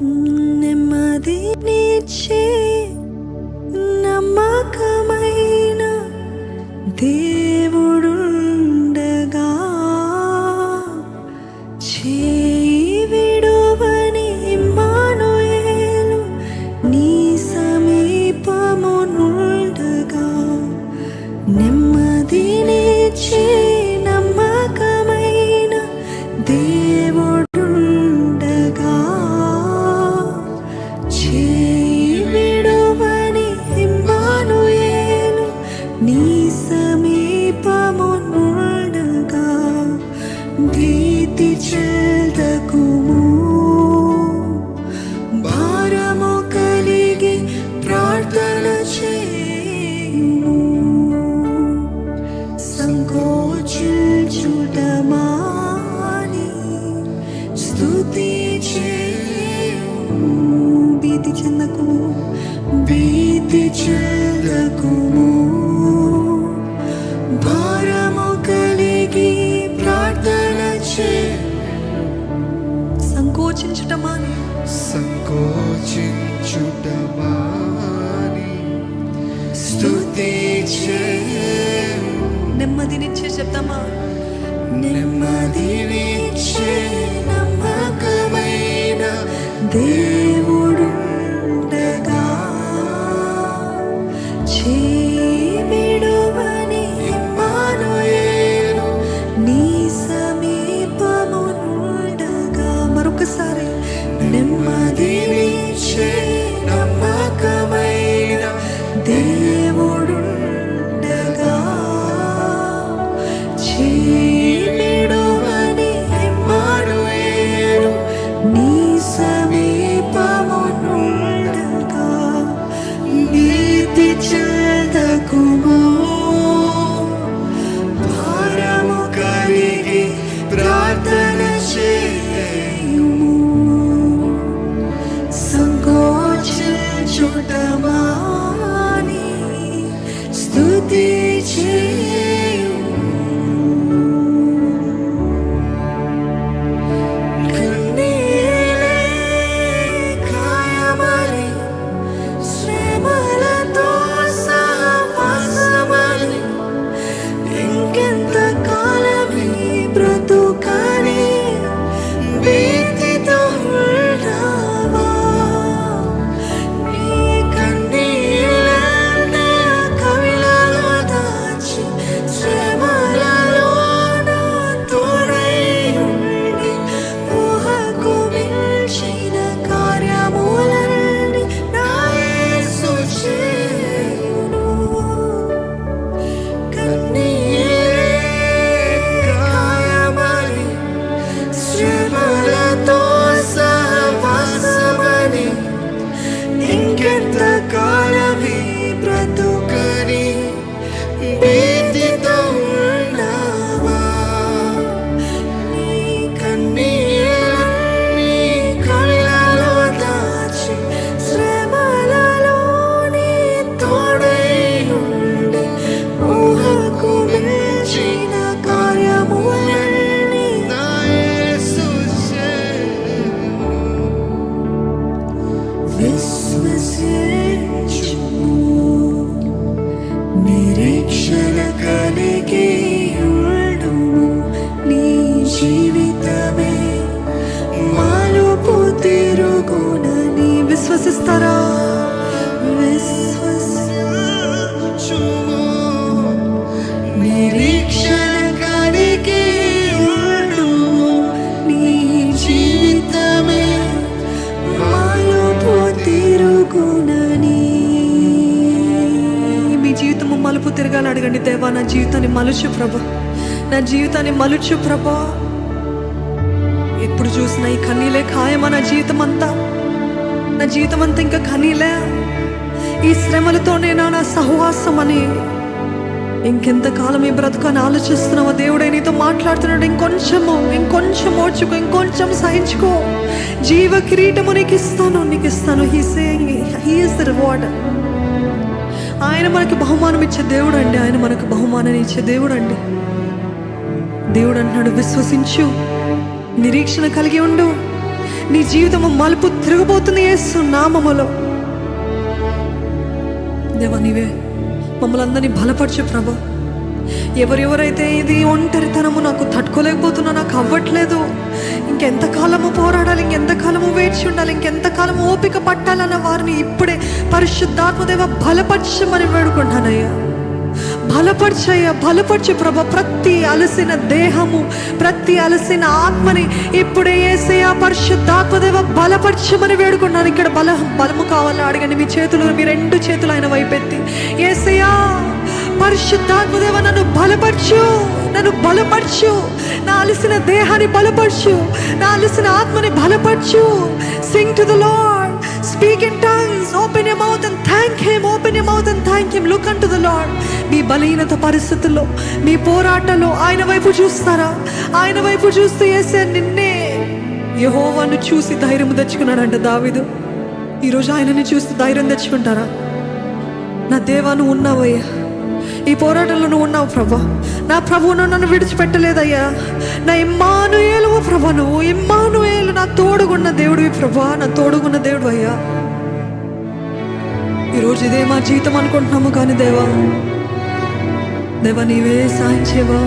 నెమ్మది నీచే నమ్మకమైన దే నెమ్మదినిచ్చే శబ్దమా నెమ్మది నమ్మకమైన దేవుడు మరొకసారి నెమ్మదినిచ్చే ti. తిరగాలని అడగండి దేవా నా జీవితాన్ని మలుచు ప్రభా. నా జీవితాన్ని మలుచు ప్రభా. ఎప్పుడు చూసినా ఈ కన్నీలే ఖాయమా నా జీవితం అంతా నా జీవితం అంతా ఇంకా కనీలే ఈ శ్రమలతోనే నా సహవాసం అని ఇంకెంతకాలం ఈ బ్రతుకని ఆలోచిస్తున్నావా దేవుడే? నీతో మాట్లాడుతున్నాడు. ఇంకొంచెము ఇంకొంచెం ఓర్చుకో ఇంకొంచెం సహించుకో. జీవ కిరీటము నీకు ఇస్తాను నీకు ఇస్తాను he saying he is the reward ఆయన మనకి బహుమానం ఇచ్చే దేవుడు అండి ఆయన మనకు బహుమానాన్ని ఇచ్చే దేవుడు అండి దేవుడు అంటున్నాడు విశ్వసించు నిరీక్షణ కలిగి ఉండు. నీ జీవితము మలుపు తిరగబోతుంది వేస్తు నామములో. దేవా నీవే మమ్మల్ని అందరినీ బలపరచు ప్రభు. ఎవరెవరైతే ఇది ఒంటరితనము నాకు తట్టుకోలేకపోతున్నా నాకు అవ్వట్లేదు. ఇంకెంతకాలము పోరాడాలి ఇంకెంతకాలము వేచి ఉండాలి ఇంకెంతకాలము ఓపిక పట్టాలన్న వారిని ఇప్పుడే పరిశుద్ధాత్మదేవ బలపరచమని వేడుకుంటానయ్యా. బలపరచయ్యా బలపరచు ప్రభ. ప్రతి అలసిన దేహము ప్రతి అలసిన ఆత్మని ఇప్పుడే ఏసయ్యా పరిశుద్ధాత్మదేవ బలపరచమని వేడుకున్నాను ఇక్కడ బల బలము కావాలని అడగండి. మీ చేతులు మీ రెండు చేతులు ఆయన వైపెత్తి ఏసయ్యా పరిశుద్ధాత్మదేవ నన్ను బలపరచు నన్ను బలపరచు. నా అలసిన దేహాన్ని బలపరచు నా అలసిన ఆత్మని బలపరచు. Sing to the Lord speak in tongues open your mouth and thank him open your mouth and thank him look unto the మీ బలహీనత పరిస్థితుల్లో మీ పోరాటంలో ఆయన వైపు చూస్తారా? ఆయన వైపు చూస్తూ వేసే నిన్నే యహోవాను చూసి ధైర్యం తెచ్చుకున్నాడంట దావిదు. ఈరోజు ఆయనని చూసి ధైర్యం తెచ్చుకుంటారా? నా దేవా నువ్వు ఉన్నావయ్యా. ఈ పోరాటంలో నువ్వు ఉన్నావు ప్రభా. నా ప్రభువును నన్ను విడిచిపెట్టలేదయ్యా. నా ఇమ్మానుయేలు ప్రభా నువ్వు ఇమ్మానుయేలు నా తోడుగున్న దేవుడివి ప్రభా నా తోడుగున్న దేవుడు అయ్యా ఈరోజు ఇదే మా జీతం అనుకుంటున్నాము కానీ దేవా. దేవా నీవే సాయం చేయవా?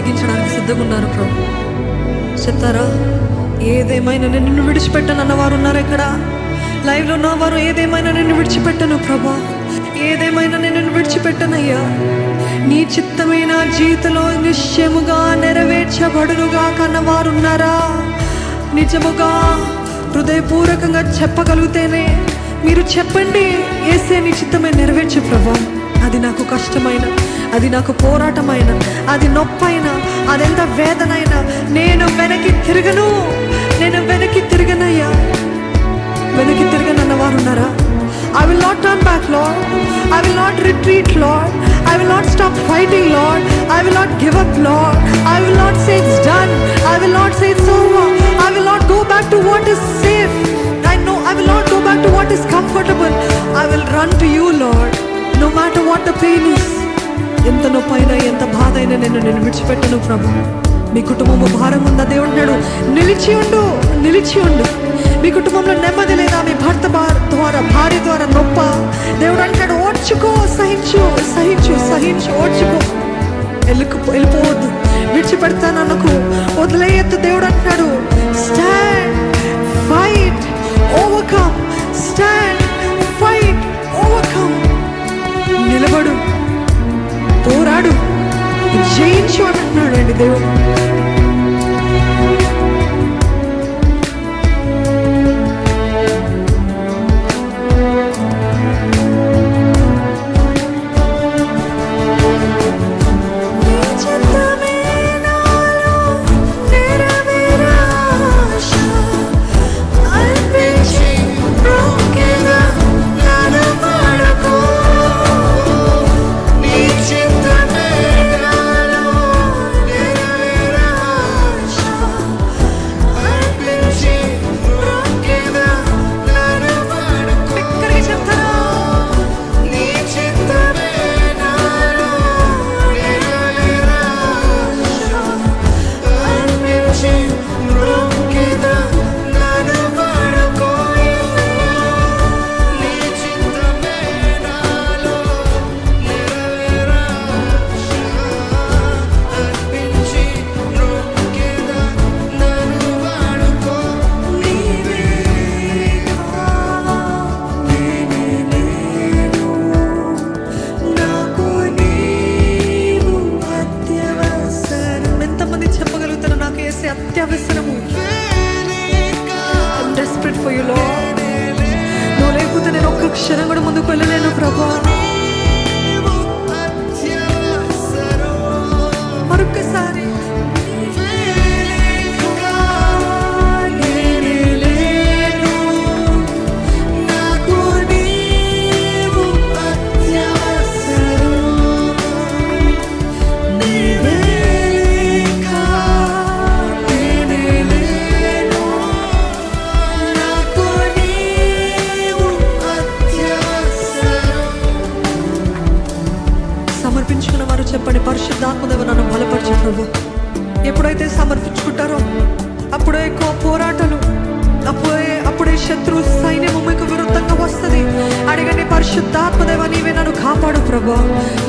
తెగించడానికి సిద్ధంగా ఉన్నారు ప్రభు. చెప్తారా? ఏదేమైనా నేను నిన్ను విడిచిపెట్టను అన్నవారు ఉన్నారు ఇక్కడ లైవ్లో ఉన్నవారు ఏదేమైనా నిన్ను విడిచిపెట్టను ప్రభా. ఏదేమైనా నేను నిన్ను విడిచిపెట్టనయ్యా. నీ చిత్తమైన జీవితంలో నిశ్చయముగా నెరవేర్చబడునుగా కన్నవారు ఉన్నారా? నిజముగా హృదయపూర్వకంగా చెప్పగలిగితేనే మీరు చెప్పండి ఏసే నీ చిత్తమే నెరవేర్చు ప్రభా. అది నాకు కష్టమైన అది నాకు పోరాటమైన అది నొప్పైన అదెంత వేదనైన నేను వెనక్కి తిరగను నేను వెనక్కి తిరగనయ్యా. వెనక్కి తిరగనన్న వారు ఉన్నారా I will not turn back Lord I will not retreat Lord I will not stop fighting Lord I will not give the pain ఎంత నొప్పైనా ఎంత బాధ అయినా నేను నేను విడిచిపెట్టను ప్రభు. మీ కుటుంబము భారం ఉందా? దేవుడు నిలిచి ఉండు నిలిచి ఉండు. మీ కుటుంబంలో నెమ్మది లేదా? మీ భర్త ద్వారా భార్య ద్వారా నొప్ప. దేవుడు అంటాడు ఓడ్చుకో సహించు సహించు సహించు ఓడ్చుకో వెళ్ళకు వెళ్ళిపోవద్దు విడిచిపెడతానన్నకు వదిలేయద్దు దేవుడు అంటున్నాడు. స్టాండ్ అంటున్నాడు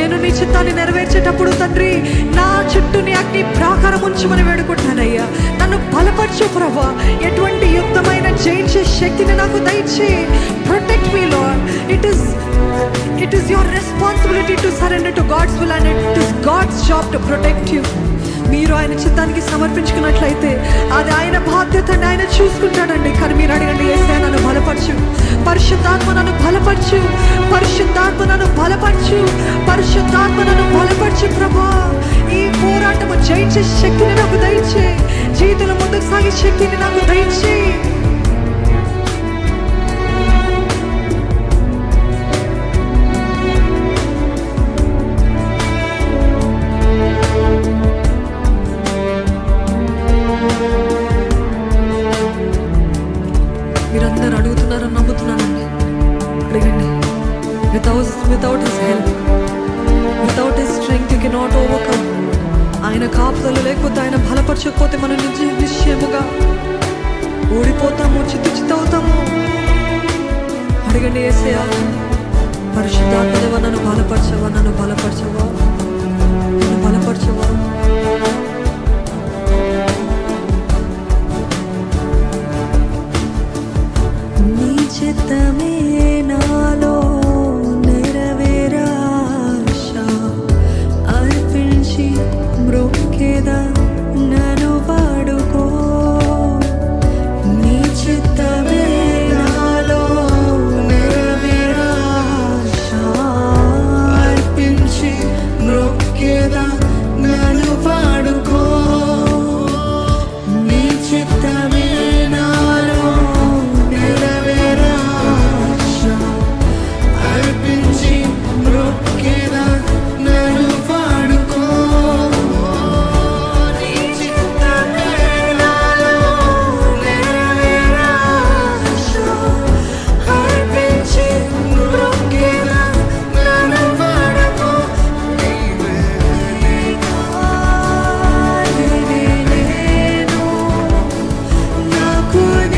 నేను నీ చిత్తాన్ని నెరవేర్చేటప్పుడు తండ్రి నా చుట్టూ నీ అగ్ని ప్రాకారం ఉంచమని వేడుకుంటానయ్యా. నన్ను బలపరచు ప్రభా. ఎటువంటి యుద్ధమైన జయించే శక్తిని నాకు దయచే protect me Lord it is it is your responsibility to surrender to God's will and it is God's job to protect you మీరు ఆయన చిత్తానికి సమర్పించుకున్నట్లయితే అది ఆయన బాధ్యతని ఆయన చూసుకుంటాడండి. కానీ మీరు అడగండి ఏసే నన్ను బలపరచు. పరిశుద్ధాత్మ నన్ను బలపరచు. పరిశుద్ధాత్మ నన్ను బలపరచు. పరిశుద్ధాత్మ నన్ను బలపరచు ప్రభా. ఈ పోరాటము జయించే శక్తిని నాకు దయచే. జీవితంలో ముందుకు సాగే శక్తిని నాకు దయచే. చేయండి ఏసయా పరిశుద్ధాత్మదేవా నన్ను బలపరచవా నన్ను బలపరచవా? నన్ను బలపరచవా? నీ చిత్తమే నాలో good.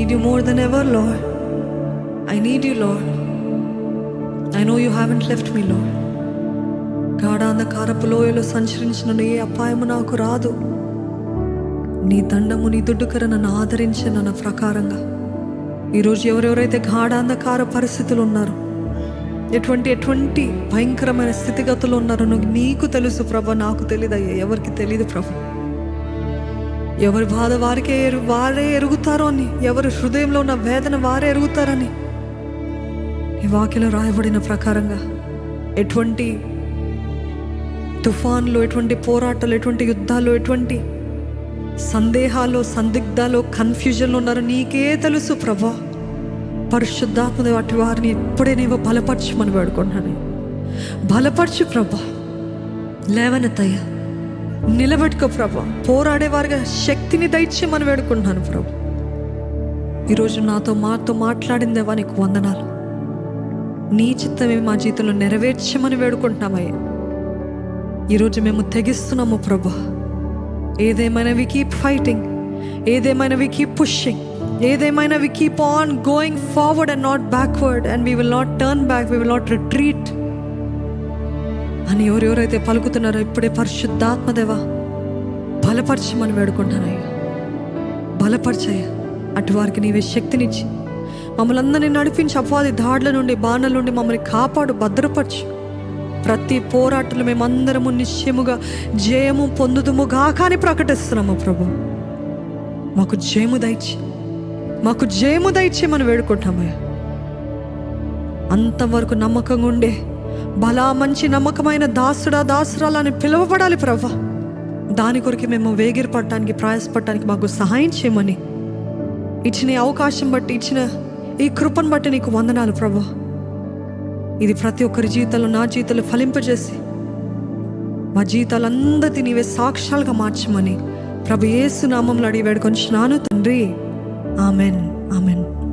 Ever Lord. I need you Lord. I know you haven't left me Lord. గాఢాంధకారపు లోయలో సంచరించిన ఏ అపాయము నాకు రాదు నీ దండము నీ దుడ్డుకర నన్ను ఆదరించే నన్ను ప్రకారంగా ఈరోజు ఎవరెవరైతే గాఢాంధకార పరిస్థితులు ఉన్నారో ఎటువంటి ఎటువంటి భయంకరమైన స్థితిగతులు ఉన్నారో నీకు తెలుసు ప్రభ నాకు తెలియదయ్యా ఎవరికి తెలియదు ప్రభు ఎవరి బాధ వారికే ఎరు వారే ఎరుగుతారో అని ఎవరి హృదయంలో ఉన్న వేదన వారే ఎరుగుతారని. ఈ వాక్యలో రాయబడిన ప్రకారంగా ఎటువంటి తుఫాన్లు ఎటువంటి పోరాటాలు ఎటువంటి యుద్ధాలు ఎటువంటి సందేహాలు సందిగ్ధాలు కన్ఫ్యూజన్లో ఉన్నారు నీకే తెలుసు ప్రభా. పరిశుద్ధాత్మ వాటి వారిని ఇప్పుడే నీవు బలపరచమని వేడుకుంటున్నాను. బలపరచు ప్రభా. లేవనెత్తయ్యా. నిలబెట్టుకో ప్రభా. పోరాడేవారిగా శక్తిని దయచేయమని వేడుకుంటున్నాను ప్రభు. ఈరోజు నాతో మాతో మాట్లాడిందేవా నీకు వందనాలు. నీ చిత్తమే మా జీవితంలో నెరవేర్చమని వేడుకుంటున్నామయ్యా. ఈరోజు మేము తెగిస్తున్నాము ప్రభా. ఏదేమైనా వి కీప్ ఫైటింగ్ ఏదేమైనా వి కీప్ పుషింగ్ ఏదేమైనా we keep on going forward and not backward and we will not turn back we will not retreat అని ఎవరెవరైతే పలుకుతున్నారో ఇప్పుడే పరిశుద్ధాత్మదేవా బలపరచమని వేడుకుంటానయ్యా. బలపరచయ్యా. అటు వారికి నీవే శక్తినిచ్చి మమ్మల్ని అందరినీ నడిపించి అపవాది దాడుల నుండి బాణల నుండి మమ్మల్ని కాపాడు భద్రపరచు. ప్రతి పోరాటంలో మేమందరము నిశ్చయముగా జయము పొందుదుముగా కానీ ప్రకటిస్తున్నాము ప్రభు. మాకు జయము దయచి మాకు జయము దయచేయమని వేడుకుంటామయ్యా. అంతవరకు నమ్మకంగా ఉండే బలా మంచి నమ్మకమైన దాసుడా దాసురాలని పిలువబడాలి ప్రభా దాని కొరకు మేము వేగిరపడటానికి ప్రయాసపడటానికి మాకు సహాయం చేయమని. ఇచ్చిన అవకాశం బట్టి ఇచ్చిన ఈ కృపను బట్టి నీకు వందనాలు ప్రభా ఇది ప్రతి ఒక్కరి జీవితంలో నా జీవితంలో ఫలింపజేసి మా జీవితాలందరినీ నీవే సాక్ష్యాలుగా మార్చమని ప్రభు ఏసు నామంలో అడిగి వేడుకొని తండ్రి. ఆమెన్. ఆమెన్.